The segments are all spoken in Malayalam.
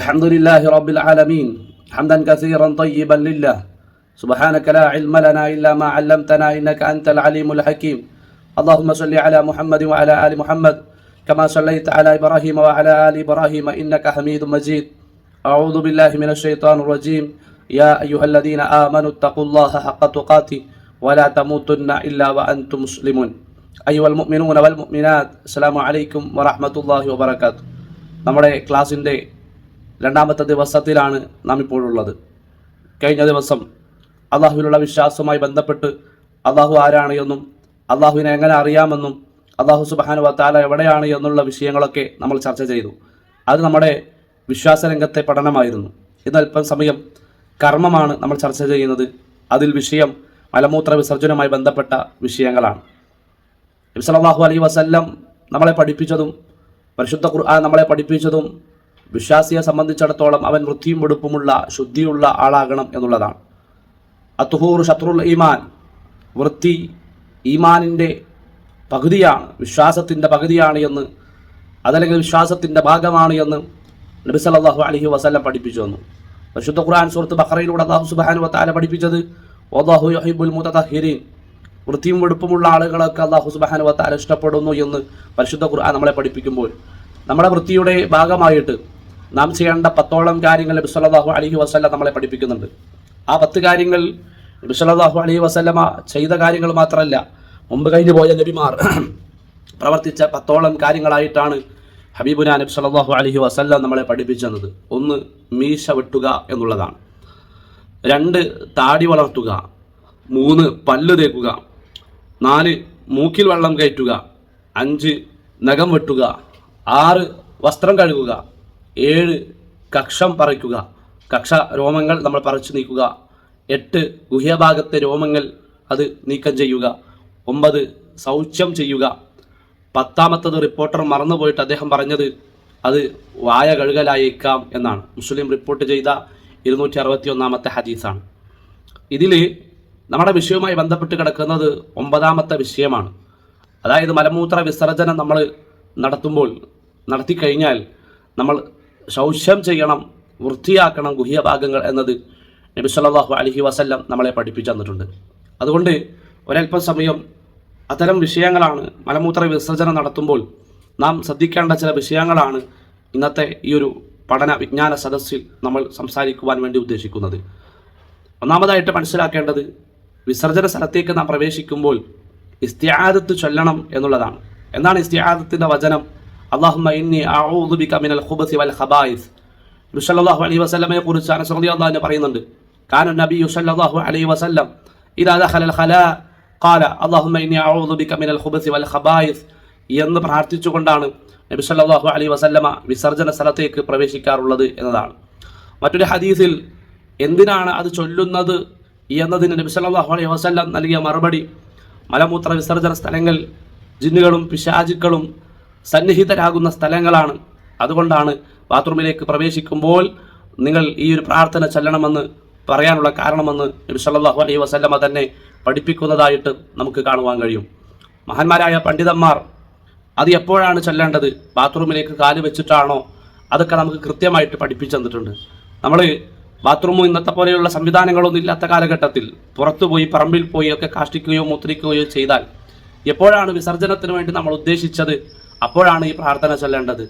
الحمد لله رب العالمين حمدا كثيرا طيبا لله سبحانك لا علم لنا إلا ما علمتنا إنك أنت العليم الحكيم اللهم صل على محمد وعلى آل محمد كما صليت على إبراهيم وعلى آل إبراهيم إنك حميد مجيد أعوذ بالله من الشيطان الرجيم يا أيها الذين آمنوا اتقوا الله حق تقاته ولا تموتن إلا وأنتم مسلمون أيها المؤمنون والمؤمنات السلام عليكم ورحمة الله وبركاته നമ്മുടെ ക്ലാസിൻ്റെ രണ്ടാമത്തെ ദിവസത്തിലാണ് നാം ഇപ്പോഴുള്ളത് കഴിഞ്ഞ ദിവസം അള്ളാഹുവിനുള്ള വിശ്വാസവുമായി ബന്ധപ്പെട്ട് അള്ളാഹു ആരാണ് എന്നും അള്ളാഹുവിനെ എങ്ങനെ അറിയാമെന്നും അള്ളാഹു സുബാനു വത്താല എവിടെയാണ് എന്നുള്ള വിഷയങ്ങളൊക്കെ നമ്മൾ ചർച്ച ചെയ്തു. അത് നമ്മുടെ വിശ്വാസരംഗത്തെ പഠനമായിരുന്നു. ഇന്ന് അല്പം സമയം കർമ്മമാണ് നമ്മൾ ചർച്ച ചെയ്യുന്നത്. അതിൽ വിഷയം മലമൂത്ര വിസർജനവുമായി ബന്ധപ്പെട്ട വിഷയങ്ങളാണ്. നബി സല്ലല്ലാഹു അലൈഹി വസല്ലം നമ്മളെ പഠിപ്പിച്ചതും പരിശുദ്ധ ഖുർആൻ നമ്മളെ പഠിപ്പിച്ചതും വിശ്വാസിയെ സംബന്ധിച്ചിടത്തോളം അവൻ വൃത്തിയും വെടുപ്പുമുള്ള ശുദ്ധിയുള്ള ആളാകണം എന്നുള്ളതാണ്. അത്തുഹൂർ ശത്രുൽ ഈമാൻ. വൃത്തി ഈമാനിന്റെ പകുതിയാണ് വിശ്വാസത്തിന്റെ പകുതിയാണ് എന്ന് അതല്ലെങ്കിൽ വിശ്വാസത്തിന്റെ ഭാഗമാണ് എന്ന് നബി സല്ലല്ലാഹു അലൈഹി വസല്ലം പഠിപ്പിച്ചു വന്നു പരിശുദ്ധ ഖുർആൻ സുഹൃത്ത് ബഹ്റയിലൂടെ അള്ളാഹു സുബാനു വത്താല പഠിപ്പിച്ചത് വല്ലാഹു യുഹിബ്ബുൽ മുതതഹിരീൻ. വൃത്തിയും വെടുപ്പുമുള്ള ആളുകളൊക്കെ അള്ളാഹു സുബാനു വത്താല ഇഷ്ടപ്പെടുന്നു എന്ന് പരിശുദ്ധ ഖുർആൻ നമ്മളെ പഠിപ്പിക്കുമ്പോൾ നമ്മുടെ വൃത്തിയുടെ ഭാഗമായിട്ട് നാം ചെയ്യേണ്ട പത്തോളം കാര്യങ്ങൾ നബി സല്ലല്ലാഹു അലൈഹി വസല്ലം നമ്മളെ പഠിപ്പിക്കുന്നുണ്ട്. ആ പത്ത് കാര്യങ്ങൾ നബി സല്ലല്ലാഹു അലൈഹി വസല്ലമ ചെയ്ത കാര്യങ്ങൾ മാത്രമല്ല മുമ്പ് കഴിഞ്ഞു പോയ നബിമാർ പ്രവർത്തിച്ച പത്തോളം കാര്യങ്ങളായിട്ടാണ് ഹബീബുന നബി സല്ലല്ലാഹു അലൈഹി വസല്ലം നമ്മളെ പഠിപ്പിച്ചത്. ഒന്ന് മീശ വെട്ടുക എന്നുള്ളതാണ്. രണ്ട് താടി വളർത്തുക. മൂന്ന് പല്ല് തേക്കുക. നാല് മൂക്കിൽ വെള്ളം കയറ്റുക. അഞ്ച് നഖം വെട്ടുക. ആറ് വസ്ത്രം കഴുകുക. ഏഴ് കക്ഷം പറിക്കുക. കക്ഷ രോമങ്ങൾ നമ്മൾ പറിച്ചു നീക്കുക. എട്ട് ഗുഹ്യഭാഗത്തെ രോമങ്ങൾ അത് നീക്കം ചെയ്യുക. ഒമ്പത് ശൗച്യം ചെയ്യുക. പത്താമത്തത് റിപ്പോർട്ടർ മറന്നുപോയിട്ട് അദ്ദേഹം പറഞ്ഞത് അത് വായ കഴുകലായേക്കാം എന്നാണ്. മുസ്ലിം റിപ്പോർട്ട് ചെയ്ത ഇരുന്നൂറ്റി അറുപത്തി ഒന്നാമത്തെ ഹദീസാണ്. ഇതിൽ നമ്മുടെ വിഷയവുമായി ബന്ധപ്പെട്ട് കിടക്കുന്നത് ഒമ്പതാമത്തെ വിഷയമാണ്. അതായത് മലമൂത്ര വിസർജനം നമ്മൾ നടത്തുമ്പോൾ നടത്തിക്കഴിഞ്ഞാൽ നമ്മൾ ശൗച്യം ചെയ്യണം വൃത്തിയാക്കണം ഗുഹ്യഭാഗങ്ങൾ എന്നത് നബി സല്ലാഹു അലഹി വസല്ലം നമ്മളെ പഠിപ്പിച്ചു തന്നിട്ടുണ്ട്. അതുകൊണ്ട് ഒരല്പം സമയം അത്തരം വിഷയങ്ങളാണ് മലമൂത്ര വിസർജനം നടത്തുമ്പോൾ നാം ശ്രദ്ധിക്കേണ്ട ചില വിഷയങ്ങളാണ് ഇന്നത്തെ ഈ ഒരു പഠന വിജ്ഞാന സദസ്സിൽ നമ്മൾ സംസാരിക്കുവാൻ വേണ്ടി ഉദ്ദേശിക്കുന്നത്. ഒന്നാമതായിട്ട് മനസ്സിലാക്കേണ്ടത് വിസർജന സ്ഥലത്തേക്ക് നാം പ്രവേശിക്കുമ്പോൾ ഇസ്തിയാദത്ത് ചൊല്ലണം എന്നുള്ളതാണ്. എന്താണ് ഇസ്തിയാദത്തിന്റെ വചനം? അള്ളാഹുമ്മ ഇന്നി അഊദു ബിക മിനൽ ഖുബസി വൽ ഖബായിസ് നബി സല്ലല്ലാഹു അലൈഹി വസല്ലമയെ കുറിച്ച് അനസ് റളിയല്ലാഹു അൻഹു പറയുന്നുണ്ട്. കാന നബി സല്ലല്ലാഹു അലൈഹി വസല്ലം ഇദാ ദഖല ഖലാ ഖാല അല്ലാഹുമ്മ ഇന്നി അഊദു ബിക മിനൽ ഖുബസി വൽ ഖബായിസ് എന്ന് പ്രാർത്ഥിച്ചുകൊണ്ടാണ് നബി സല്ലല്ലാഹു അലൈഹി വസല്ലമ വിസർജന സ്ഥലത്തേക്ക് പ്രവേശിക്കാറുള്ളത് എന്നതാണ്. മറ്റൊരു ഹദീസിൽ എന്തിനാണ് അത് ചൊല്ലുന്നത്? എന്നതിന് നബി സല്ലല്ലാഹു അലൈഹി വസല്ലം നൽകിയ മറുപടി മലമൂത്ര വിസർജന സ്ഥലങ്ങൾ ജിന്നുകളും പിശാചുക്കളും സന്നിഹിതരാകുന്ന സ്ഥലങ്ങളാണ്. അതുകൊണ്ടാണ് ബാത്റൂമിലേക്ക് പ്രവേശിക്കുമ്പോൾ നിങ്ങൾ ഈ ഒരു പ്രാർത്ഥന ചെല്ലണമെന്ന് പറയാനുള്ള കാരണമെന്ന് നബി അലൈഹി വസല്ലമ തന്നെ പഠിപ്പിക്കുന്നതായിട്ട് നമുക്ക് കാണുവാൻ കഴിയും. മഹാന്മാരായ പണ്ഡിതന്മാർ അത് എപ്പോഴാണ് ചെല്ലേണ്ടത്? ബാത്റൂമിലേക്ക് കാൽ വെച്ചിട്ടാണോ? അതൊക്കെ നമുക്ക് കൃത്യമായിട്ട് പഠിപ്പിച്ചു തന്നിട്ടുണ്ട്. നമ്മൾ ബാത്റൂമും ഇന്നത്തെ പോലെയുള്ള സംവിധാനങ്ങളൊന്നും ഇല്ലാത്ത കാലഘട്ടത്തിൽ പുറത്തു പോയി പറമ്പിൽ പോയി ഒക്കെ കാഷ്ടിക്കുകയോ മൂത്രിക്കുകയോ ചെയ്താൽ എപ്പോഴാണ് വിസർജനത്തിന് വേണ്ടി നമ്മൾ ഉദ്ദേശിച്ചത്? അപ്പോഴാണ് ഈ പ്രാർത്ഥന ചൊല്ലേണ്ടത്.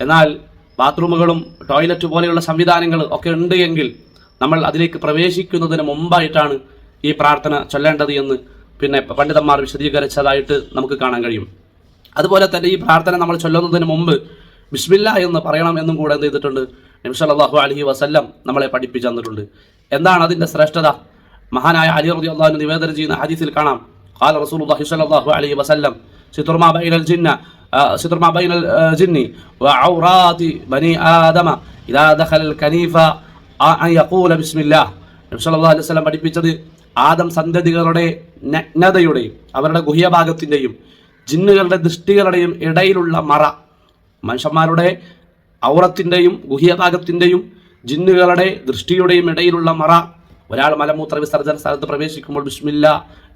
എന്നാൽ ബാത്റൂമുകളും ടോയ്ലറ്റ് പോലെയുള്ള സംവിധാനങ്ങൾ ഒക്കെ ഉണ്ട് എങ്കിൽ നമ്മൾ അതിലേക്ക് പ്രവേശിക്കുന്നതിന് മുമ്പായിട്ടാണ് ഈ പ്രാർത്ഥന ചൊല്ലേണ്ടത് എന്ന് പിന്നെ പണ്ഡിതന്മാർ വിശദീകരിച്ചതായിട്ട് നമുക്ക് കാണാൻ കഴിയും. അതുപോലെ തന്നെ ഈ പ്രാർത്ഥന നമ്മൾ ചൊല്ലുന്നതിന് മുമ്പ് ബിസ്മില്ല എന്ന് പറയണം എന്നും കൂടെ എന്ത് ചെയ്തിട്ടുണ്ട്? നിമിഷാഹു അലഹി വസല്ലം നമ്മളെ പഠിപ്പിച്ചു തന്നിട്ടുണ്ട്. എന്താണ് അതിന്റെ ശ്രേഷ്ഠത? മഹാനായ അലി റബി അള്ളാഹു നിവേദനം ചെയ്യുന്ന ഹദീസിൽ കാണാം. ഖാല റസൂൽ അലഹി വസല്ലം സിത്തുർമാ ബൈനൽ ജിന്ന ستر ما بين الجنة آه، ستر ما بين الجن وعورات بني آدم إذا دخل الكنيفة آه، أن يقول بسم الله നബി സല്ലല്ലാഹു അലൈഹി വസല്ലം പഠിപ്പിച്ചത് ആദം സന്തതികളുടെ നഗ്നതയുടെയും അവരുടെ ഗുഹ്യഭാഗത്തിൻ്റെയും ജിന്നുകളുടെ ദൃഷ്ടികളുടെയും ഇടയിലുള്ള മറ മനുഷ്യന്മാരുടെ ഔറത്തിൻ്റെയും ഗുഹ്യഭാഗത്തിൻ്റെയും ജിന്നുകളുടെ ദൃഷ്ടിയുടെയും ഇടയിലുള്ള മറ ഒരാൾ മലമൂത്ര വിസർജന സ്ഥലത്ത് പ്രവേശിക്കുമ്പോൾ ബിസ്മില്ല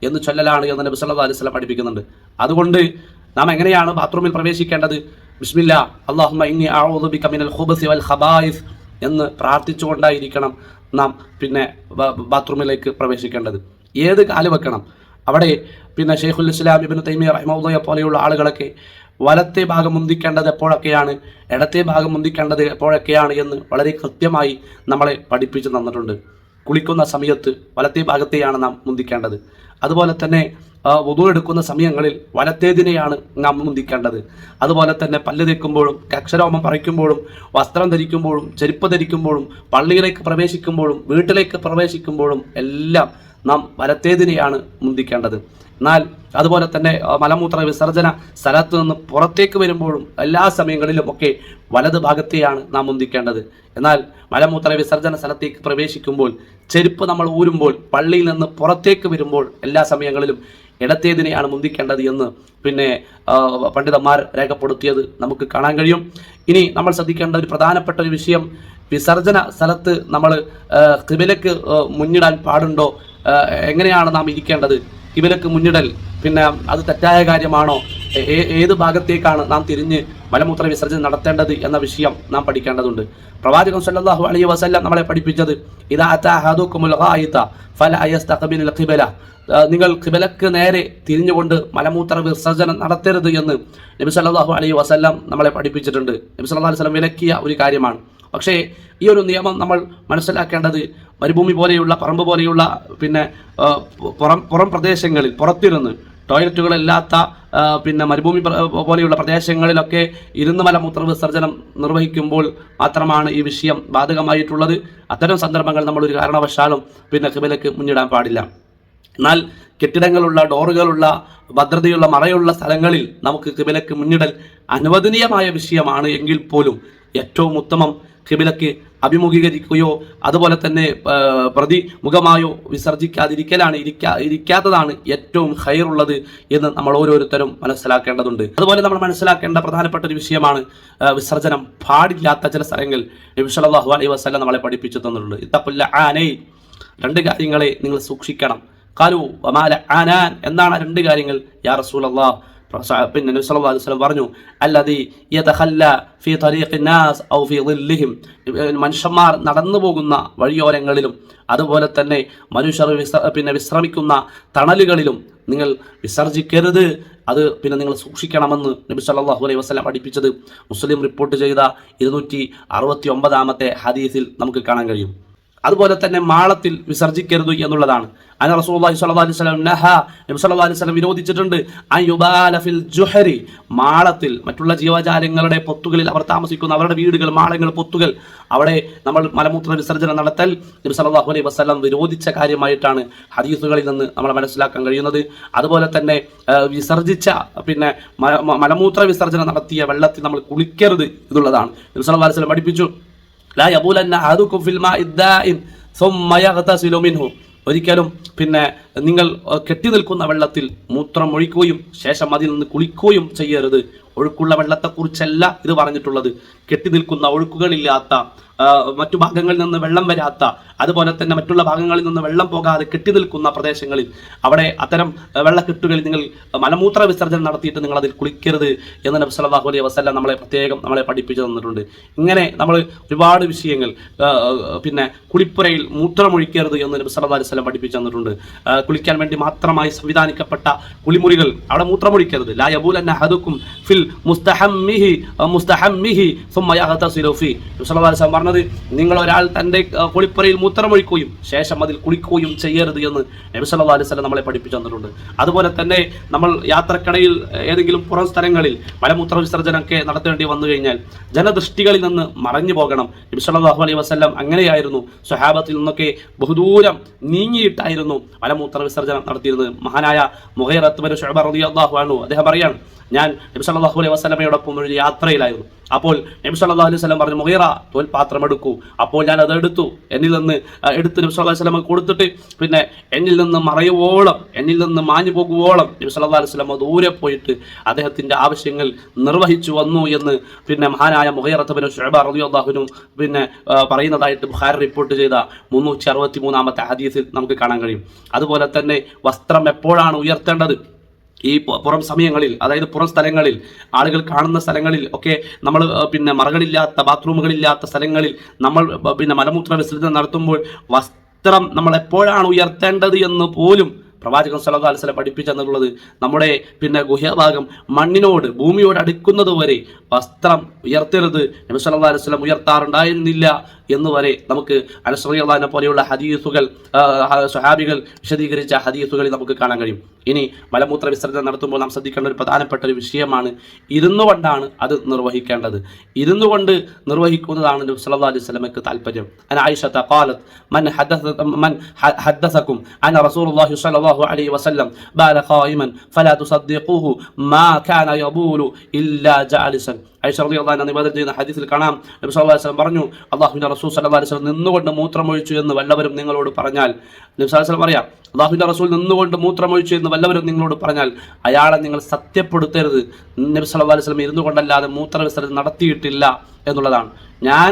എന്ന് ചൊല്ലലാണ് എന്ന് നബി സല്ലല്ലാഹു അലൈഹി വസല്ലം പഠിപ്പിക്കുന്നുണ്ട് അതുകൊണ്ട് നാം എങ്ങനെയാണ് ബാത്റൂമിൽ പ്രവേശിക്കേണ്ടത്? ബിസ്മില്ല. അല്ലാഹുമ്മ ഇന്നി അഊദു കമിനൽ മിനൽ ഖുബസി വൽ ഖബായിസ് എന്ന് പ്രാർത്ഥിച്ചുകൊണ്ടായിരിക്കണം നാം പിന്നെ ബാത്റൂമിലേക്ക് പ്രവേശിക്കേണ്ടത്. ഏത് കാൽ വെക്കണം? അവിടെ പിന്നെ ഷെയ്ഖുൽ ഇസ്ലാം ഇബിൻ തൈമിയ റഹ്മുള്ളയെ പോലെയുള്ള ആളുകളൊക്കെ വലത്തെ ഭാഗം മുന്തിക്കേണ്ടത് എപ്പോഴൊക്കെയാണ്? ഇടത്തെ ഭാഗം മുന്തിക്കേണ്ടത് എപ്പോഴൊക്കെയാണ് എന്ന് വളരെ കൃത്യമായി നമ്മളെ പഠിപ്പിച്ചു തന്നിട്ടുണ്ട്. കുളിക്കുന്ന സമയത്ത് വലത്തെ ഭാഗത്തെയാണ് നാം മുന്തിക്കേണ്ടത്. അതുപോലെ തന്നെ വധു എടുക്കുന്ന സമയങ്ങളിൽ വലത്തേതിനെയാണ് നാം മുന്തിക്കേണ്ടത്. അതുപോലെ തന്നെ പല്ല് തേക്കുമ്പോഴും അക്ഷരോമം പറിക്കുമ്പോഴും വസ്ത്രം ധരിക്കുമ്പോഴും ചെരുപ്പ് ധരിക്കുമ്പോഴും പള്ളിയിലേക്ക് പ്രവേശിക്കുമ്പോഴും വീട്ടിലേക്ക് പ്രവേശിക്കുമ്പോഴും എല്ലാം നാം വലത്തേതിനെയാണ് മുന്തിക്കേണ്ടത്. എന്നാൽ അതുപോലെ തന്നെ മലമൂത്ര വിസർജന സ്ഥലത്ത് നിന്ന് പുറത്തേക്ക് വരുമ്പോഴും എല്ലാ സമയങ്ങളിലും ഒക്കെ വലത് ഭാഗത്തെയാണ് നാം മുന്തിക്കേണ്ടത്. എന്നാൽ മലമൂത്ര വിസർജന സ്ഥലത്തേക്ക് പ്രവേശിക്കുമ്പോൾ ചെരുപ്പ് നമ്മൾ ഊരുമ്പോൾ പള്ളിയിൽ നിന്ന് പുറത്തേക്ക് വരുമ്പോൾ എല്ലാ സമയങ്ങളിലും ഇടത്തേതിനെയാണ് മുന്തിക്കേണ്ടത് എന്ന് പിന്നെ പണ്ഡിതന്മാർ രേഖപ്പെടുത്തിയത് നമുക്ക് കാണാൻ കഴിയും. ഇനി നമ്മൾ ശ്രദ്ധിക്കേണ്ട ഒരു പ്രധാനപ്പെട്ട ഒരു വിഷയം വിസർജന സ്ഥലത്ത് നമ്മൾ കിബിലക്ക് മുന്നിടാൻ പാടുണ്ടോ എങ്ങനെയാണ് നാം ഇരിക്കേണ്ടത്? കിബിലക്ക് മുന്നിടൽ. പിന്നെ അത് തെറ്റായ കാര്യമാണോ? ഏത് ഭാഗത്തേക്കാണ് നാം തിരിഞ്ഞ് മലമൂത്ര വിസർജനം നടത്തേണ്ടത് എന്ന വിഷയം നാം പഠിക്കേണ്ടതുണ്ട്. പ്രവാചകൻ സല്ലല്ലാഹു അലൈഹി വസല്ലം നമ്മളെ പഠിപ്പിച്ചത് ഇതാ അതാ അഹദുക്കുമുൽ ഗായിത ഫല അയസ്തഖബിലുൽ ഖിബല. നിങ്ങൾ ഖിബലക്ക് നേരെ തിരിഞ്ഞുകൊണ്ട് മലമൂത്ര വിസർജനം നടത്തരുത് എന്ന് നബി സല്ലല്ലാഹു അലൈഹി വസല്ലം നമ്മളെ പഠിപ്പിച്ചിട്ടുണ്ട്. നബി സല്ലല്ലാഹു അലൈഹി വസല്ലം വിലക്കിയ ഒരു കാര്യമാണ്. പക്ഷേ ഈ ഒരു നിയമം നമ്മൾ മനസ്സിലാക്കേണ്ടത് മരുഭൂമി പോലെയുള്ള പറമ്പ് പോലെയുള്ള പിന്നെ പുറം പുറം പ്രദേശങ്ങളിൽ പുറത്തിരുന്ന് ടോയ്ലറ്റുകളില്ലാത്ത പിന്നെ മരുഭൂമി പോലെയുള്ള പ്രദേശങ്ങളിലൊക്കെ ഇരുന്ന് മലമൂത്ര വിസർജനം നിർവഹിക്കുമ്പോൾ മാത്രമാണ് ഈ വിഷയം ബാധകമായിട്ടുള്ളത്. അത്തരം സന്ദർഭങ്ങൾ നമ്മൾ ഒരു കാരണവശാലും പിന്നെ കിബിലക്ക് മുന്നിടാൻ പാടില്ല. എന്നാൽ കെട്ടിടങ്ങളുള്ള ഡോറുകളുള്ള ഭദ്രതയുള്ള മറയുള്ള സ്ഥലങ്ങളിൽ നമുക്ക് കിബിലക്ക് മുന്നിടൽ അനുവദനീയമായ വിഷയമാണ് എങ്കിൽ പോലും ഏറ്റവും ഉത്തമം കിബിലക്ക് അഭിമുഖീകരിക്കുകയോ അതുപോലെ തന്നെ പ്രതി പ്രതിമുഖമായോ വിസർജിക്കാതിരിക്കലാണ് ഇരിക്കാ ഇരിക്കാത്തതാണ് ഏറ്റവും ഹൈറുള്ളത് എന്ന് നമ്മൾ ഓരോരുത്തരും മനസ്സിലാക്കേണ്ടതുണ്ട്. അതുപോലെ നമ്മൾ മനസ്സിലാക്കേണ്ട പ്രധാനപ്പെട്ട ഒരു വിഷയമാണ് വിസർജനം. പാടില്ലാത്ത ചില സ്ഥലങ്ങൾ നബി അലൈ വസ്ലം നമ്മളെ പഠിപ്പിച്ചു തന്നിട്ടുണ്ട്. ഇത്തപ്പുല്ല ആനൈ രണ്ട് കാര്യങ്ങളെ നിങ്ങൾ സൂക്ഷിക്കണം. കാലു വമാല ആനാൻ എന്താണ് ആ രണ്ട് കാര്യങ്ങൾ? യാ റസൂലല്ലാ പിന്നെ നബി സല്ലല്ലാഹു അലൈഹി വസല്ലം പറഞ്ഞു അല്ലതി ഫീ തരീഖി നാസ് ഔ ഫീ ളില്ലിഹിം മനുഷ്യന്മാർ നടന്നു പോകുന്ന വഴിയോരങ്ങളിലും അതുപോലെ തന്നെ മനുഷ്യർ പിന്നെ വിശ്രമിക്കുന്ന തണലുകളിലും നിങ്ങൾ വിസർജിക്കരുത്. അത് പിന്നെ നിങ്ങൾ സൂക്ഷിക്കണമെന്ന് നബി സല്ലാഹു അലൈഹി വസല്ലം പഠിപ്പിച്ചത്. മുസ്ലിം റിപ്പോർട്ട് ചെയ്ത ഇരുന്നൂറ്റി അറുപത്തി ഒമ്പതാമത്തെ ഹദീസിൽ നമുക്ക് കാണാൻ കഴിയും. അതുപോലെ തന്നെ മാളത്തിൽ വിസർജിക്കരുത് എന്നുള്ളതാണ്. അന റസൂലി സ്വല്ലല്ലാഹു അലൈഹി വസല്ലം നഹ. നബി സല്ലല്ലാഹു അലൈഹി വസല്ലം വിരോധിച്ചിട്ടുണ്ട്. അൻ ഫിൽ ജുഹരി. മാളത്തിൽ മറ്റുള്ള ജീവജാലങ്ങളുടെ പൊത്തുകളിൽ അവർ താമസിക്കുന്ന അവരുടെ വീടുകൾ മാളങ്ങൾ പൊത്തുകൾ. അവിടെ നമ്മൾ മലമൂത്ര വിസർജനം നടത്തൽ നബി സല്ലല്ലാഹു അലൈഹി വസല്ലം വിരോധിച്ച കാര്യമായിട്ടാണ് ഹദീസുകളിൽ നിന്ന് നമ്മൾ മനസ്സിലാക്കാൻ കഴിയുന്നത്. അതുപോലെ തന്നെ വിസർജിച്ച പിന്നെ മലമൂത്ര വിസർജനം നടത്തിയ വെള്ളത്തിൽ നമ്മൾ കുളിക്കരുത് എന്നുള്ളതാണ്. നബി സല്ലല്ലാഹു അലൈഹി വസല്ലം പഠിപ്പിച്ചു. ലാ യബൂലന്ന അഹദുക്കും ഫിൽ മാഇ ദാഇൻ ثم യഗ്തസിലു മിൻഹു ഒരിക്കലും പിന്നെ നിങ്ങൾ കെട്ടി നിൽക്കുന്ന വെള്ളത്തിൽ മൂത്രം ഒഴിക്കുകയും ശേഷം അതിൽ നിന്ന് കുളിക്കുകയും ചെയ്യരുത്. ഒഴുക്കുള്ള വെള്ളത്തെക്കുറിച്ചല്ല ഇത് പറഞ്ഞിട്ടുള്ളത്. കെട്ടി നിൽക്കുന്ന ഒഴുക്കുകളില്ലാത്ത മറ്റു ഭാഗങ്ങളിൽ നിന്ന് വെള്ളം വരാത്ത അതുപോലെ തന്നെ മറ്റുള്ള ഭാഗങ്ങളിൽ നിന്ന് വെള്ളം പോകാതെ കെട്ടി നിൽക്കുന്ന പ്രദേശങ്ങളിൽ അവിടെ അത്തരം വെള്ളക്കെട്ടുകളിൽ നിങ്ങൾ മലമൂത്ര വിസർജനം നടത്തിയിട്ട് നിങ്ങൾ അതിൽ കുളിക്കരുത് എന്ന് നബി സല്ലല്ലാഹു അലൈഹി വസല്ലം നമ്മളെ പ്രത്യേകം നമ്മളെ പഠിപ്പിച്ചു തന്നിട്ടുണ്ട്. ഇങ്ങനെ നമ്മൾ ഒരുപാട് വിഷയങ്ങൾ പിന്നെ കുളിപ്പുരയിൽ മൂത്രമൊഴിക്കരുത് എന്ന് നബി സല്ലല്ലാഹു അലൈഹി വസല്ലം പഠിപ്പിച്ചു തന്നിട്ടുണ്ട്. കുളിക്കാൻ വേണ്ടി മാത്രമായി സംവിധാനിക്കപ്പെട്ട കുളിമുറികൾ അവിടെ മൂത്രമൊഴിക്കരുത്. ലാ യബൂലന്ന അഹദുക്കും ഫിൽ മുസ്തഹമ്മിഹി മുസ്തഹമ്മിഹി സുമ്മ യഗ്തസിലു ഫീ നബി സല്ലല്ലാഹു അലൈഹി വസല്ലം പറഞ്ഞത് നിങ്ങൾ ഒരാൾ തന്റെ കുളിപ്പറയിൽ മൂത്രമൊഴിക്കുകയും ശേഷം അതിൽ കുളിക്കുകയും ചെയ്യരുത് എന്ന് നബി സല്ലല്ലാഹു അലൈഹി സ്വലം നമ്മളെ പഠിപ്പിച്ചു തന്നിട്ടുണ്ട്. അതുപോലെ തന്നെ നമ്മൾ യാത്രക്കിടയിൽ ഏതെങ്കിലും പുറം സ്ഥലങ്ങളിൽ മലമൂത്ര വിസർജനമൊക്കെ നടത്തേണ്ടി വന്നു കഴിഞ്ഞാൽ ജനദൃഷ്ടികളിൽ നിന്ന് മറഞ്ഞു പോകണം. നബി സല്ലല്ലാഹു അലൈഹി വസ്ലം അങ്ങനെയായിരുന്നു. സ്വഹാബത്തിൽ നിന്നൊക്കെ ബഹുദൂരം നീങ്ങിയിട്ടായിരുന്നു മലമൂത്ര വിസർജനം നടത്തിയിരുന്നത്. മഹാനായ മുഹൈറത്ത് ബിൻ റളിയല്ലാഹു അൻഹു അദ്ദേഹം പറയാണ് ഞാൻ നബി അലൈഹി വസ്ലമയോടൊപ്പം ഒരു യാത്രയിലായിരുന്നു. അപ്പോൾ നബി സല്ലല്ലാഹു അലൈഹി വസ്ലം പറഞ്ഞു മുഹീറ തോൽപാത്രം എടുക്കൂ. അപ്പോൾ ഞാൻ അത് എടുത്തു. എന്നിൽ നിന്ന് എടുത്ത് നബി അലൈഹി വസല്ലം കൊടുത്തിട്ട് പിന്നെ എന്നിൽ നിന്ന് മറയുവോളം എന്നിൽ നിന്ന് മാഞ്ഞു പോകുവോളം നബി സല്ലല്ലാഹു അലൈഹി വസല്ലം ദൂരെ പോയിട്ട് അദ്ദേഹത്തിന്റെ ആവശ്യങ്ങൾ നിർവഹിച്ചു വന്നു എന്ന് പിന്നെ മഹാനായ മുഹൈറത്ത് ഷുഹബ ശുഅബ പിന്നെ പറയുന്നതായിട്ട് ബുഹാർ റിപ്പോർട്ട് ചെയ്ത മുന്നൂറ്റി അറുപത്തി മൂന്നാമത്തെ ഹദീസിൽ നമുക്ക് കാണാൻ കഴിയും. അതുപോലെ തന്നെ വസ്ത്രം എപ്പോഴാണ് ഉയർത്തേണ്ടത്? ഈ പുറം സമയങ്ങളിൽ അതായത് പുറം സ്ഥലങ്ങളിൽ ആളുകൾ കാണുന്ന സ്ഥലങ്ങളിൽ ഒക്കെ നമ്മൾ പിന്നെ മറകളില്ലാത്ത ബാത്റൂമുകളില്ലാത്ത സ്ഥലങ്ങളിൽ നമ്മൾ പിന്നെ മലമൂത്ര വിസർജനം നടത്തുമ്പോൾ വസ്ത്രം നമ്മൾ എപ്പോഴാണ് ഉയർത്തേണ്ടത് എന്ന് പോലും പ്രവാചകൻ സല്ലല്ലാഹു അലൈഹി വസല്ലം പഠിപ്പിച്ചെന്നുള്ളത് നമ്മുടെ പിന്നെ ഗുഹ്യഭാഗം മണ്ണിനോട് ഭൂമിയോട് അടുക്കുന്നത് വരെ വസ്ത്രം ഉയർത്തരുത്. നബി സല്ലല്ലാഹു അലൈഹി വസല്ലം ഉയർത്താറുണ്ടായിരുന്നില്ല. എന്ന് വരെ നമുക്ക് അനസ്രിയാനെ പോലെയുള്ള ഹദീസുകൾ സുഹാബികൾ വിശദീകരിച്ച ഹദീസുകളിൽ നമുക്ക് കാണാൻ കഴിയും. ഇനി മലമൂത്ര വിസർജനം നടത്തുമ്പോൾ നാം ശ്രദ്ധിക്കേണ്ട ഒരു പ്രധാനപ്പെട്ട ഒരു വിഷയമാണ് ഇരുന്നു കൊണ്ടാണ് അത് നിർവഹിക്കേണ്ടത്. ഇരുന്നു കൊണ്ട് നിർവഹിക്കുന്നതാണ് നബി സല്ലല്ലാഹു അലൈഹി വസല്ലമക്ക് താല്പര്യം. അന ആയിഷ മൻ മൻ അന റസൂലുള്ളാഹി സ്വല്ലല്ലാഹു അലൈഹി വസല്ലം ബാല ഫലാ മാ കാന യബൂലു ഇല്ലാ ജാലിസൻ നിവേദനം ചെയ്യുന്ന ഹദീസിൽ കാണാം. നബി അലൈഹി വസല്ലം പറഞ്ഞു അള്ളാഹുബിന്റെ റസൂൽ അലൈഹി വസല്ലം നിന്നുകൊണ്ട് മൂത്രമൊഴിച്ചു എന്ന് വല്ലവരും നിങ്ങളോട് പറഞ്ഞാൽ നബി അലൈഹി വസല്ലം പറയാം അള്ളാഹുബിന്റെ റസൂൽ നിന്നുകൊണ്ട് മൂത്രമൊഴിച്ചു എന്ന് വല്ലവരും നിങ്ങളോട് പറഞ്ഞാൽ അയാളെ നിങ്ങൾ സത്യപ്പെടുത്തരുത്. നബി അലൈഹി വസല്ലം ഇരുന്നു കൊണ്ടല്ലാതെ മൂത്രവിസർജനം നടത്തിയിട്ടില്ല. എന്നുള്ളതാണ്. ഞാൻ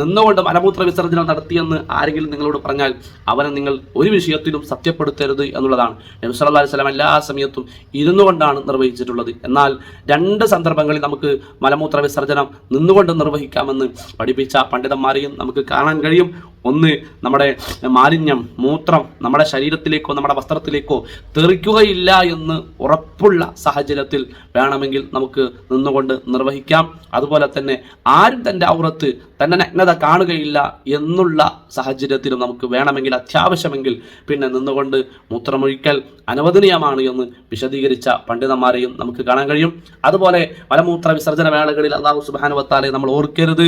നിന്നുകൊണ്ട് മലമൂത്ര വിസർജനം നടത്തിയെന്ന് ആരെങ്കിലും നിങ്ങളോട് പറഞ്ഞാൽ അവനെ നിങ്ങൾ ഒരു വിഷയത്തിലും സത്യപ്പെടുത്തരുത് എന്നുള്ളതാണ്. നബി സല്ലല്ലാഹു അലൈഹി വസല്ലം എല്ലാ സമയത്തും ഇരുന്നു കൊണ്ടാണ് നിർവഹിച്ചിട്ടുള്ളത്. എന്നാൽ രണ്ട് സന്ദർഭങ്ങളിൽ നമുക്ക് മലമൂത്ര വിസർജനം നിന്നുകൊണ്ട് നിർവഹിക്കാമെന്ന് പഠിപ്പിച്ച പണ്ഡിതന്മാരെയും നമുക്ക് കാണാൻ കഴിയും. ഒന്ന് നമ്മുടെ മാലിന്യം മൂത്രം നമ്മുടെ ശരീരത്തിലേക്കോ നമ്മുടെ വസ്ത്രത്തിലേക്കോ തെറിക്കുകയില്ല എന്ന് ഉറപ്പുള്ള സാഹചര്യത്തിൽ വേണമെങ്കിൽ നമുക്ക് നിന്നുകൊണ്ട് നിർവഹിക്കാം. അതുപോലെ തന്നെ ആരും തന്റെ ഔറത്ത് തന്റെ നഗ്നത കാണുകയില്ല എന്നുള്ള സാഹചര്യത്തിലും നമുക്ക് വേണമെങ്കിൽ അത്യാവശ്യമെങ്കിൽ പിന്നെ നിന്നുകൊണ്ട് മൂത്രമൊഴിക്കൽ അനുവദനീയമാണ് എന്ന് വിശദീകരിച്ച പണ്ഡിതന്മാരെയും നമുക്ക് കാണാൻ കഴിയും. അതുപോലെ മലമൂത്ര വിസർജന വേളകളിൽ അള്ളാഹു സുബാനുവത്താലെ നമ്മൾ ഓർക്കരുത്.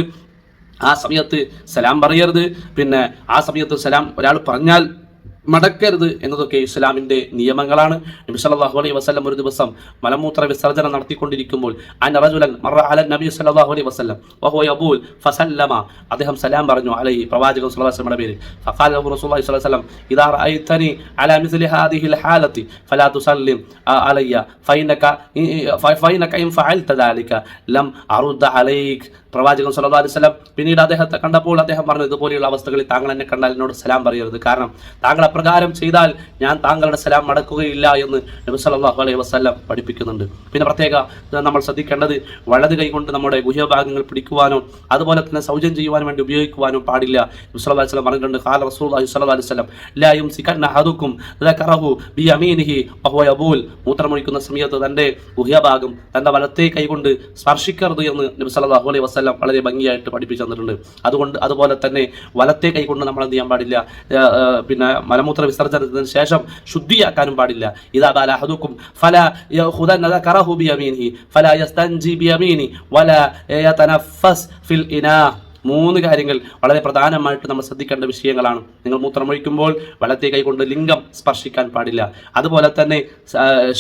ആ സമയത്ത് സലാം പറയരുത്. പിന്നെ ആ സമയത്ത് സലാം ഒരാൾ പറഞ്ഞാൽ മടക്കരുത് എന്നതൊക്കെ ഇസ്ലാമിന്റെ നിയമങ്ങളാണ്. നബി സല്ലല്ലാഹു അലൈഹി വസല്ലം ഒരു ദിവസം മലമൂത്ര വിസർജനം നടത്തിക്കൊണ്ടിരിക്കുമ്പോൾ അൻ റജുലൻ അല നബി സല്ലല്ലാഹു അലൈഹി വസ്ലം വഹുവ യബൂൽ ഫസല്ലമ. അദ്ദേഹം സലാം പറഞ്ഞു അലൈഹി പ്രവാചക വസല്ലമയുടെ പേര് വസല്ലം ഇദാ ഹാദിഹിൽ ഫൈനക ഫൈനക ഫഅൽത ദാലിക ലം അലൈക്. പ്രവാചകൻ സല്ലല്ലാഹു അലൈഹി വസല്ലം പിന്നീട് അദ്ദേഹത്തെ കണ്ടപ്പോൾ അദ്ദേഹം പറഞ്ഞു ഇതുപോലെയുള്ള അവസ്ഥകളിൽ താങ്കൾ എന്നെ കണ്ടാൽ എന്നോട് സലാം പറയരുത്. കാരണം താങ്കൾ അപ്രകാരം ചെയ്താൽ ഞാൻ താങ്കളുടെ സലാം മടക്കുകയില്ല എന്ന് നബി സല്ലല്ലാഹു അലൈഹി വസ്ലം പഠിപ്പിക്കുന്നുണ്ട്. പിന്നെ പ്രത്യേക നമ്മൾ ശ്രദ്ധിക്കേണ്ടത് വലത് കൈകൊണ്ട് നമ്മുടെ ഗുഹ്യഭാഗങ്ങൾ പിടിക്കുവാനോ അതുപോലെ തന്നെ സൗജന്യം ചെയ്യുവാനും വേണ്ടി ഉപയോഗിക്കുവാനോ പാടില്ല. നബി സല്ലല്ലാഹു അലൈഹി വസല്ലം പറഞ്ഞിട്ടുണ്ട് ഖാല അലൈഹി സ്വല്ലല്ലാഹു അലൈഹി വസല്ലം ലാ യുംസികന്ന അഹദുക്കും ബി അമീനിഹി വഹുവ യബൂൽ മൂത്രമൊഴിക്കുന്ന സമയത്ത് തന്റെ ഗുഹ്യഭാഗം തന്റെ വലത്തെ കൈകൊണ്ട് സ്പർശിക്കരുത് എന്ന് നബി സല്ലല്ലാഹു അലൈഹി വസല്ലം വളരെ ഭംഗിയായിട്ട് പഠിപ്പിച്ചു തന്നിട്ടുണ്ട്. അതുകൊണ്ട് അതുപോലെ തന്നെ വലത്തെ കൈകൊണ്ട് നമ്മൾ എന്ത് ചെയ്യാൻ പാടില്ല പിന്നെ മലമൂത്ര വിസർജനത്തിന് ശേഷം ശുദ്ധിയാക്കാനും പാടില്ല. ഇതാ ഫല ദക്കറഹു ബിയമീനിഹി ഫല യസ്തൻജി ബിയമീനി ഫിൽ ഇനാ. മൂന്ന് കാര്യങ്ങൾ വളരെ പ്രധാനമായിട്ട് നമ്മൾ ശ്രദ്ധിക്കേണ്ട വിഷയങ്ങളാണ്. നിങ്ങൾ മൂത്രമൊഴിക്കുമ്പോൾ വലത്തെ കൈ കൊണ്ട് ലിംഗം സ്പർശിക്കാൻ പാടില്ല. അതുപോലെ തന്നെ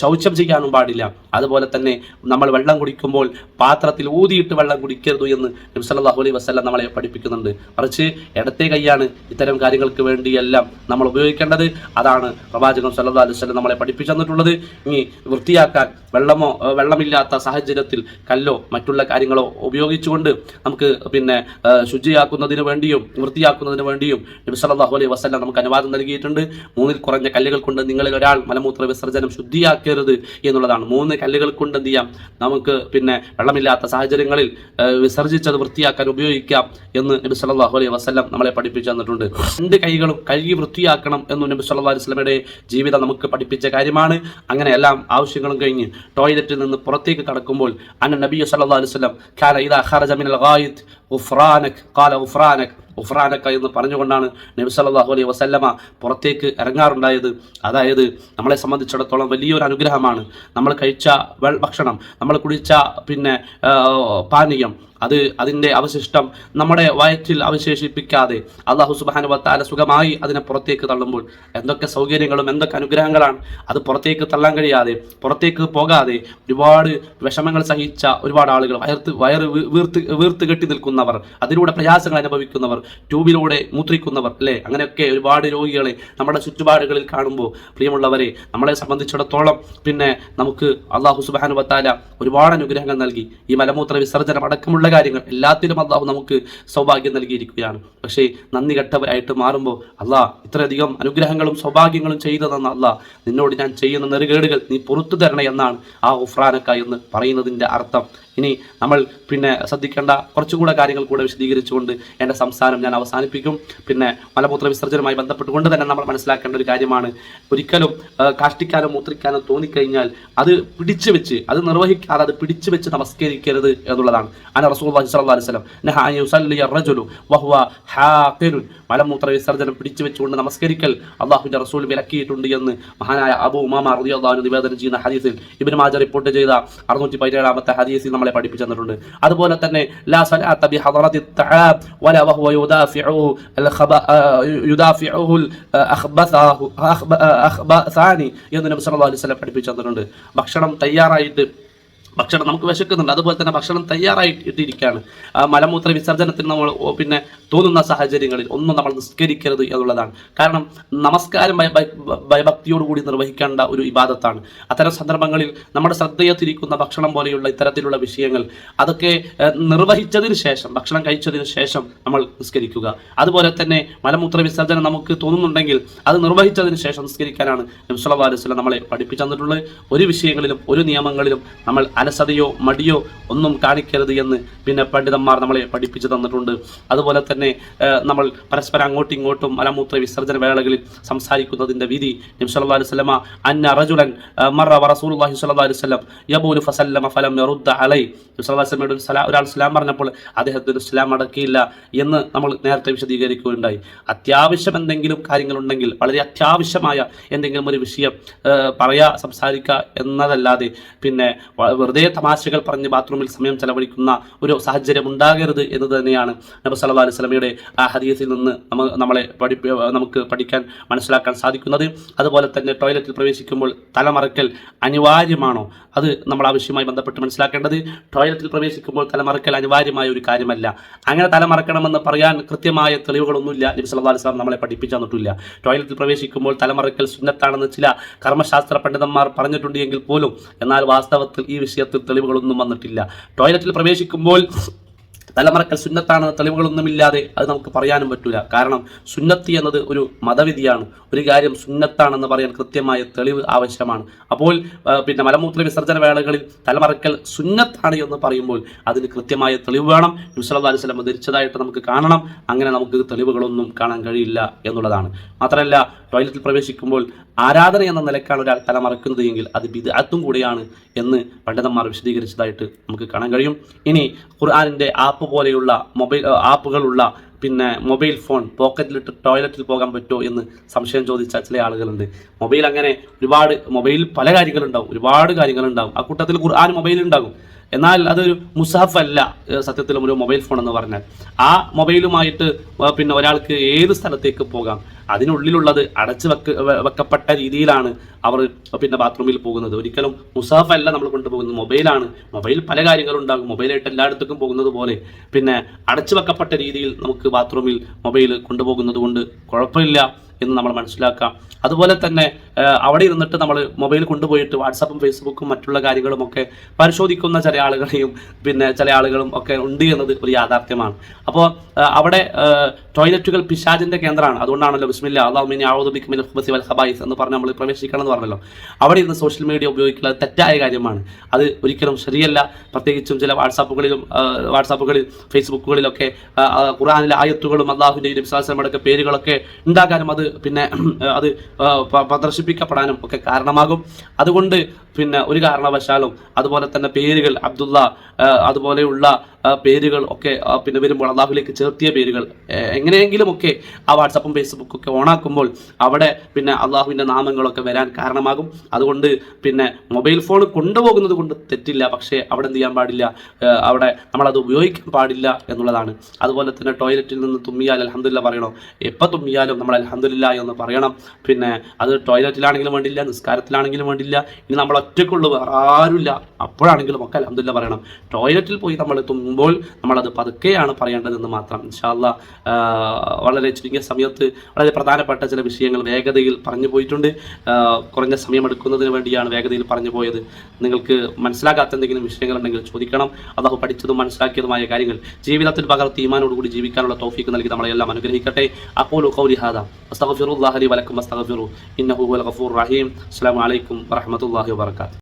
ശൗചം ചെയ്യാനും പാടില്ല. അതുപോലെ തന്നെ നമ്മൾ വെള്ളം കുടിക്കുമ്പോൾ പാത്രത്തിൽ ഊതിയിട്ട് വെള്ളം കുടിക്കരുത് എന്ന് നബി സല്ലല്ലാഹു അലൈഹി വസല്ലം നമ്മളെ പഠിപ്പിക്കുന്നുണ്ട്. മറിച്ച് ഇടത്തെ കൈയാണ് ഇത്തരം കാര്യങ്ങൾക്ക് വേണ്ടിയെല്ലാം നമ്മൾ ഉപയോഗിക്കേണ്ടത്. അതാണ് പ്രവാചകൻ സല്ലാ അലൈഹി വസല്ലം നമ്മളെ പഠിപ്പിച്ചു തന്നിട്ടുള്ളത്. ഇനി വൃത്തിയാക്കാൻ വെള്ളമോ വെള്ളമില്ലാത്ത സാഹചര്യത്തിൽ കല്ലോ മറ്റുള്ള കാര്യങ്ങളോ ഉപയോഗിച്ചുകൊണ്ട് നമുക്ക് പിന്നെ ശുചിയാക്കുന്നതിന് വേണ്ടിയും വൃത്തിയാക്കുന്നതിന് വേണ്ടിയും നബി സല്ലല്ലാഹു അലൈഹി വസല്ലം നമുക്ക് അനുവാദം നൽകിയിട്ടുണ്ട്. മൂന്നിൽ കുറഞ്ഞ കല്ലുകൾ കൊണ്ട് നിങ്ങളിൽ ഒരാൾ മലമൂത്ര വിസർജനം ശുദ്ധിയാക്കരുത് എന്നുള്ളതാണ്. മൂന്ന് കല്ലുകൾ കൊണ്ട് എന്ത് ചെയ്യാം? നമുക്ക് പിന്നെ വെള്ളമില്ലാത്ത സാഹചര്യങ്ങളിൽ വിസർജിച്ചത് വൃത്തിയാക്കാൻ ഉപയോഗിക്കാം എന്ന് നബി സല്ലല്ലാഹു അലൈഹി വസല്ലം നമ്മളെ പഠിപ്പിച്ചു തന്നിട്ടുണ്ട്. രണ്ട് കൈകളും കഴുകി വൃത്തിയാക്കണം എന്ന് നബി സല്ലല്ലാഹു അലൈഹി വസല്ലമയുടെ ജീവിതം നമുക്ക് പഠിപ്പിച്ച കാര്യമാണ്. അങ്ങനെ എല്ലാം ആവശ്യങ്ങളും കഴിഞ്ഞ് ടോയ്ലറ്റിൽ നിന്ന് പുറത്തേക്ക് കടക്കുമ്പോൾ അന്ന നബി സല്ലല്ലാഹു അലൈഹി വസല്ലം കാന ഇദാ ഖറജ മിനൽ ഗായിത്ത് غفرانك قال غفرانك. ഉഫ്രാനക്ക എന്ന് പറഞ്ഞുകൊണ്ടാണ് നബി സല്ലല്ലാഹു അലൈഹി വസല്ലമ പുറത്തേക്ക് ഇറങ്ങാറുണ്ടായത്. അതായത് നമ്മളെ സംബന്ധിച്ചിടത്തോളം വലിയൊരു അനുഗ്രഹമാണ്. നമ്മൾ കഴിച്ച ഭക്ഷണം നമ്മൾ കുടിച്ച പിന്നെ പാനീയം അത് അതിന്റെ അവശിഷ്ടം നമ്മുടെ വയറ്റിൽ അവശേഷിപ്പിക്കാതെ അള്ളാഹു സുബാനു വത്താല സുഖമായി അതിനെ പുറത്തേക്ക് തള്ളുമ്പോൾ എന്തൊക്കെ സൗകര്യങ്ങളും എന്തൊക്കെ അനുഗ്രഹങ്ങളാണ് അത് പുറത്തേക്ക് തള്ളാൻ കഴിയാതെ പുറത്തേക്ക് പോകാതെ ഒരുപാട് വിഷമങ്ങൾ സഹിച്ച ഒരുപാട് ആളുകൾ വയർത്ത് വയറ് വീർത്ത് വീർത്ത് കെട്ടി നിൽക്കുന്നവർ അതിലൂടെ പ്രയാസങ്ങൾ അനുഭവിക്കുന്നവർ ട്യൂബിലൂടെ മൂത്രിക്കുന്നവർ അല്ലേ? അങ്ങനെയൊക്കെ ഒരുപാട് രോഗികളെ നമ്മുടെ ചുറ്റുപാടുകളിൽ കാണുമ്പോൾ പ്രിയമുള്ളവരെ നമ്മളെ സംബന്ധിച്ചിടത്തോളം പിന്നെ നമുക്ക് അള്ളാഹു സുബാനു വത്താല ഒരുപാട് അനുഗ്രഹങ്ങൾ നൽകി. ഈ മലമൂത്ര വിസർജനം അടക്കമുള്ള കാര്യങ്ങൾ എല്ലാത്തിലും അള്ളാഹു നമുക്ക് സൗഭാഗ്യം നൽകിയിരിക്കുകയാണ്. പക്ഷേ നന്ദി കെട്ടവരായിട്ട് മാറുമ്പോൾ അള്ളാഹ് ഇത്രയധികം അനുഗ്രഹങ്ങളും സൗഭാഗ്യങ്ങളും ചെയ്തു തന്ന അള്ളാഹ് നിന്നോട് ഞാൻ ചെയ്യുന്ന നെറുകേടുകൾ നീ പുറത്തു തരണേ എന്നാണ് ആ ഉഫ്രാനക്ക എന്ന് പറയുന്നതിന്റെ അർത്ഥം. ഇനി നമ്മൾ പിന്നെ ശ്രദ്ധിക്കേണ്ട കുറച്ചുകൂടെ കാര്യങ്ങൾ കൂടെ വിശദീകരിച്ചുകൊണ്ട് എന്റെ സംസാരം ഞാൻ അവസാനിപ്പിക്കും. പിന്നെ മലമൂത്ര വിസർജനവുമായി ബന്ധപ്പെട്ടുകൊണ്ട് തന്നെ നമ്മൾ മനസ്സിലാക്കേണ്ട ഒരു കാര്യമാണ്. ഒരിക്കലും കാഷ്ടിക്കാനോ മൂത്രിക്കാനോ തോന്നിക്കഴിഞ്ഞാൽ അത് പിടിച്ചു വെച്ച് അത് നിർവഹിക്കാതെ അത് പിടിച്ചു വെച്ച് നമസ്കരിക്കരുത് എന്നുള്ളതാണ്. അന റസൂൽ വസ്ലം വഹുവ മലമൂത്ര വിസർജനം പിടിച്ചു വെച്ചുകൊണ്ട് നമസ്കരിക്കൽ അള്ളാഹുവിന്റെ റസൂൽ വിലക്കിയിട്ടുണ്ട് എന്ന് മഹാനായ അബു ഉമാമ അറിയാഹു നിവേദനം ചെയ്യുന്ന ഹദീസിൽ ഇബിന് മാജ റിപ്പോർട്ട് ചെയ്ത അറുന്നൂറ്റി പതിനേഴാമത്തെ ഹദീസിൽ നമ്മൾ നമ്മളെ പഠിപ്പിച്ചു തന്നിട്ടുണ്ട്. അതുപോലെ തന്നെ ലാ സലാത്ത ബി ഹദറത്തി തആബ് വലാ വഹുവ യുദാഫിഉ അൽ ഖബ യുദാഫിഉ അൽ അഖ്ബസാഹു അഖ്ബസാനി എന്ന് നബി സല്ലല്ലാഹു അലൈഹി വസല്ലം പഠിപ്പിച്ചു തന്നിട്ടുണ്ട്. ഭക്ഷണം തയ്യാറായിട്ട് ഭക്ഷണം നമുക്ക് വിശക്കുന്നുണ്ട്. അതുപോലെ തന്നെ ഭക്ഷണം തയ്യാറായിട്ടിരിക്കുകയാണ്. മലമൂത്ര വിസർജനത്തിന് നമ്മൾ പിന്നെ തോന്നുന്ന സാഹചര്യങ്ങളിൽ ഒന്നും നമ്മൾ നിസ്കരിക്കരുത് എന്നുള്ളതാണ്. കാരണം നമസ്കാരം ഭയ- ഭയ- ഭയഭക്തിയോടുകൂടി നിർവഹിക്കേണ്ട ഒരു ഇബാദത്താണ്. അത്തരം സന്ദർഭങ്ങളിൽ നമ്മുടെ ശ്രദ്ധയെ തിരിക്കുന്ന ഭക്ഷണം പോലെയുള്ള ഇത്തരത്തിലുള്ള വിഷയങ്ങൾ അതൊക്കെ നിർവഹിച്ചതിന് ശേഷം ഭക്ഷണം കഴിച്ചതിന് ശേഷം നമ്മൾ നിസ്കരിക്കുക. അതുപോലെ തന്നെ മലമൂത്ര വിസർജനം നമുക്ക് തോന്നുന്നുണ്ടെങ്കിൽ അത് നിർവഹിച്ചതിന് ശേഷം നിസ്കരിക്കാനാണ് നബി സല്ലല്ലാഹു അലൈഹി നമ്മളെ പഠിപ്പിച്ചു തന്നിട്ടുള്ളത്. ഒരു വിഷയങ്ങളിലും ഒരു നിയമങ്ങളിലും നമ്മൾ അലസതയോ മടിയോ ഒന്നും കാണിക്കരുത് എന്ന് പിന്നെ പണ്ഡിതന്മാർ നമ്മളെ പഠിപ്പിച്ചു തന്നിട്ടുണ്ട്. അതുപോലെ തന്നെ നമ്മൾ പരസ്പരം അങ്ങോട്ടും ഇങ്ങോട്ടും മലമൂത്ര വിസർജന വേളകളിൽ സംസാരിക്കുന്നതിന്റെ വിധി വസല്ലമ അന്ന റജുലൻ അലൈഹി വസല്ലം ഫസല്ലമ ഫലം അലൈ. അലൈഹി ഒരാൾ പറഞ്ഞപ്പോൾ അദ്ദേഹത്തിന് സലാം അടക്കിയില്ല എന്ന് നമ്മൾ നേരത്തെ വിശദീകരിക്കുകയുണ്ടായി. അത്യാവശ്യം എന്തെങ്കിലും കാര്യങ്ങളുണ്ടെങ്കിൽ വളരെ അത്യാവശ്യമായ എന്തെങ്കിലും ഒരു വിഷയം പറയാ സംസാരിക്കുക എന്നതല്ലാതെ പിന്നെ വെറുതെ തമാശകൾ പറഞ്ഞ് ബാത്റൂമിൽ സമയം ചെലവഴിക്കുന്ന ഒരു സാഹചര്യം ഉണ്ടാകരുത് എന്ന് തന്നെയാണ് നബി സല്ലല്ലാഹു അലൈഹി വസല്ലമയുടെ ആ ഹദീസിൽ നിന്ന് നമ്മളെ പഠി നമുക്ക് പഠിക്കാൻ മനസ്സിലാക്കാൻ സാധിക്കുന്നത്. അതുപോലെ തന്നെ ടോയ്ലറ്റിൽ പ്രവേശിക്കുമ്പോൾ തലമറക്കൽ അനിവാര്യമാണോ? അത് നമ്മൾ ആവശ്യമായി ബന്ധപ്പെട്ട് മനസ്സിലാക്കേണ്ടത്. ടോയ്ലറ്റിൽ പ്രവേശിക്കുമ്പോൾ തലമറക്കൽ അനിവാര്യമായ ഒരു കാര്യമല്ല. അങ്ങനെ തലമറക്കണമെന്ന് പറയാൻ കൃത്യമായ തെളിവുകളൊന്നുമില്ല. നബി സല്ലല്ലാഹു അലൈഹി വസല്ലം നമ്മളെ പഠിപ്പിച്ചു തന്നിട്ടില്ല. ടോയ്ലറ്റിൽ പ്രവേശിക്കുമ്പോൾ തലമറക്കൽ സുന്നത്താണെന്ന് ചില കർമ്മശാസ്ത്ര പണ്ഡിതന്മാർ പറഞ്ഞിട്ടുണ്ട് എങ്കിൽ പോലും എന്നാൽ വാസ്തവത്തിൽ ഈ വിഷയത്തിൽ തെളിവുകളൊന്നും വന്നിട്ടില്ല. ടോയ്ലറ്റിൽ പ്രവേശിക്കുമ്പോൾ തലമറക്കൽ സുന്നത്താണെന്ന തെളിവുകളൊന്നുമില്ലാതെ അത് നമുക്ക് പറയാനും പറ്റില്ല കാരണം സുന്നത്തി എന്നത് ഒരു മതവിധിയാണ്. ഒരു കാര്യം സുന്നത്താണെന്ന് പറയാൻ കൃത്യമായ തെളിവ് ആവശ്യമാണ്. അപ്പോൾ പിന്നെ മലമൂത്ര വിസർജന വേളകളിൽ തലമറക്കൽ സുന്നത്താണ് എന്ന് പറയുമ്പോൾ അതിന് കൃത്യമായ തെളിവ് വേണം. നബിസ്വല്ലാ അലൈഹി സ്വലം ധരിച്ചതായിട്ട് നമുക്ക് കാണണം. അങ്ങനെ നമുക്ക് തെളിവുകളൊന്നും കാണാൻ കഴിയില്ല എന്നുള്ളതാണ്. മാത്രമല്ല ടോയ്ലറ്റിൽ പ്രവേശിക്കുമ്പോൾ ആരാധന എന്ന നിലക്കാണ് ഒരാൾ തല മറക്കുന്നത് എങ്കിൽ അത് ബിദാത്തും കൂടിയാണ് എന്ന് പണ്ഡിതന്മാർ വിശദീകരിച്ചതായിട്ട് നമുക്ക് കാണാൻ കഴിയും. ഇനി ഖുർആാനിന്റെ ആപ്പ് പോലെയുള്ള മൊബൈൽ ആപ്പുകളുള്ള പിന്നെ മൊബൈൽ ഫോൺ പോക്കറ്റിലിട്ട് ടോയ്ലറ്റിൽ പോകാൻ പറ്റുമോ എന്ന് സംശയം ചോദിച്ച ചില ആളുകളുണ്ട്. മൊബൈൽ അങ്ങനെ ഒരുപാട് മൊബൈലിൽ പല കാര്യങ്ങളുണ്ടാവും. ഒരുപാട് കാര്യങ്ങളുണ്ടാവും. ആ കൂട്ടത്തിൽ ഖുർആൻ മൊബൈലിൽ ഉണ്ടാകും. എന്നാൽ അതൊരു മുസാഫ് അല്ല സത്യത്തിൽ ഒരു മൊബൈൽ ഫോൺ എന്ന് പറഞ്ഞാൽ. ആ മൊബൈലുമായിട്ട് പിന്നെ ഒരാൾക്ക് ഏത് സ്ഥലത്തേക്ക് പോകാം? അതിനുള്ളിലുള്ളത് അടച്ചു വെക്ക വെക്കപ്പെട്ട രീതിയിലാണ് അവർ പിന്നെ ബാത്റൂമിൽ പോകുന്നത്. ഒരിക്കലും മുസാഫ അല്ല നമ്മൾ കൊണ്ടുപോകുന്നത്. മൊബൈലാണ്. മൊബൈൽ പല കാര്യങ്ങളും ഉണ്ടാകും മൊബൈലായിട്ട് എല്ലായിടത്തേക്കും പോകുന്നത് പോലെ പിന്നെ അടച്ചു വെക്കപ്പെട്ട രീതിയിൽ നമുക്ക് ബാത്റൂമിൽ മൊബൈൽ കൊണ്ടുപോകുന്നത് കൊണ്ട് കുഴപ്പമില്ല. എന്ന് നമ്മൾ മനസ്സിലാക്കാം. അതുപോലെ തന്നെ അവിടെ ഇരുന്നിട്ട് നമ്മൾ മൊബൈൽ കൊണ്ടുപോയിട്ട് വാട്സാപ്പും ഫേസ്ബുക്കും മറ്റുള്ള കാര്യങ്ങളും ഒക്കെ പരിശോധിക്കുന്ന ചില ആളുകളെയും പിന്നെ ചില ആളുകളും ഒക്കെ ഉണ്ട് എന്നത് ഒരു യാഥാർത്ഥ്യമാണ്. അപ്പോൾ അവിടെ ടോയ്ലറ്റുകൾ പിശാജിന്റെ കേന്ദ്രമാണ്. അതുകൊണ്ടാണല്ലോ ബിസ്മില്ല അള്ളാഹുമിനി ആവുദിക്കുമിൻ ഹുബസി വൽ ഹബായിസ് എന്ന് പറഞ്ഞ് നമ്മൾ പ്രവേശിക്കണം എന്ന് പറഞ്ഞല്ലോ. അവിടെ ഇരുന്ന് സോഷ്യൽ മീഡിയ ഉപയോഗിക്കുന്നത് തെറ്റായ കാര്യമാണ്. അത് ഒരിക്കലും ശരിയല്ല. പ്രത്യേകിച്ചും ചില വാട്സാപ്പുകളിലും വാട്സാപ്പുകളിൽ ഫേസ്ബുക്കുകളിലൊക്കെ ഖുർആനിലെ ആയത്തുകളും അള്ളാഹുവിന്റെയും വിശ്വാസമടക്ക പേരുകളൊക്കെ ഉണ്ടാകാനും അത് പിന്നെ അത് പ്രദർശിപ്പിക്കപ്പെടാനും ഒക്കെ കാരണമാകും. അതുകൊണ്ട് പിന്നെ ഒരു കാരണവശാലും അതുപോലെ തന്നെ പേരുകൾ അബ്ദുള്ള അതുപോലെയുള്ള പേരുകൾ ഒക്കെ പിന്നെ വരുമ്പോൾ അള്ളാഹുലേക്ക് ചേർത്തിയ പേരുകൾ എങ്ങനെയെങ്കിലും ഒക്കെ ആ വാട്സപ്പും ഫേസ്ബുക്കും ഒക്കെ ഓണാക്കുമ്പോൾ അവിടെ പിന്നെ അള്ളാഹുവിന്റെ നാമങ്ങളൊക്കെ വരാൻ കാരണമാകും. അതുകൊണ്ട് പിന്നെ മൊബൈൽ ഫോൺ കൊണ്ടുപോകുന്നത് കൊണ്ട് തെറ്റില്ല പക്ഷേ അവിടെ എന്ത് ചെയ്യാൻ പാടില്ല അവിടെ നമ്മളത് ഉപയോഗിക്കാൻ പാടില്ല എന്നുള്ളതാണ്. അതുപോലെ തന്നെ ടോയ്ലറ്റിൽ നിന്ന് തുമ്മിയാൽ അലഹമില്ല പറയണോ? എപ്പോൾ തുമ്മിയാലും നമ്മൾ അലഹമില്ല എന്ന് പറയണം. പിന്നെ അത് ടോയ്ലറ്റിലാണെങ്കിലും വേണ്ടില്ല നിസ്കാരത്തിലാണെങ്കിലും വേണ്ടില്ല. ഇനി നമ്മൾ ഒറ്റയ്ക്കുള്ളൂ വേറെ ആരുമില്ല. അപ്പോഴാണെങ്കിലും ഒക്കെ അലഹമില്ല പറയണം. ടോയ്ലറ്റിൽ പോയി നമ്മൾ തുമ്പോൾ നമ്മളത് പതുക്കെയാണ് പറയേണ്ടതെന്ന് മാത്രം. ഇൻഷാല്ല വളരെ ചുരുങ്ങിയ സമയത്ത് വളരെ പ്രധാനപ്പെട്ട ചില വിഷയങ്ങൾ വേഗതയിൽ പറഞ്ഞു പോയിട്ടുണ്ട്. കുറഞ്ഞ കുറഞ്ഞ സമയമെടുക്കുന്നതിന് വേണ്ടിയാണ് വേഗതയിൽ പറഞ്ഞു പോയത്. നിങ്ങൾക്ക് മനസ്സിലാകാത്ത എന്തെങ്കിലും വിഷയങ്ങളുണ്ടെങ്കിൽ ചോദിക്കണം. അതാഹു പഠിച്ചതും മനസ്സിലാക്കിയതുമായ കാര്യങ്ങൾ ജീവിതത്തിൽ പകർത്തി ഈമാനോടുകൂടി ജീവിക്കാനുള്ള തോഫീക്ക് നൽകി നമ്മളെല്ലാം അനുഗ്രഹിക്കട്ടെ. അപ്പോൾ ഖൗലി ഹാദ. അസ്തഗ്ഫിറുല്ലാഹി വലക്കും അസ്തഗ്ഫിറു. ഇന്നഹു വൽ ഗഫൂർ റഹീം. അസ്സലാമു അലൈക്കും വറഹ്മത്തുള്ളാഹി വബറകാതുഹു.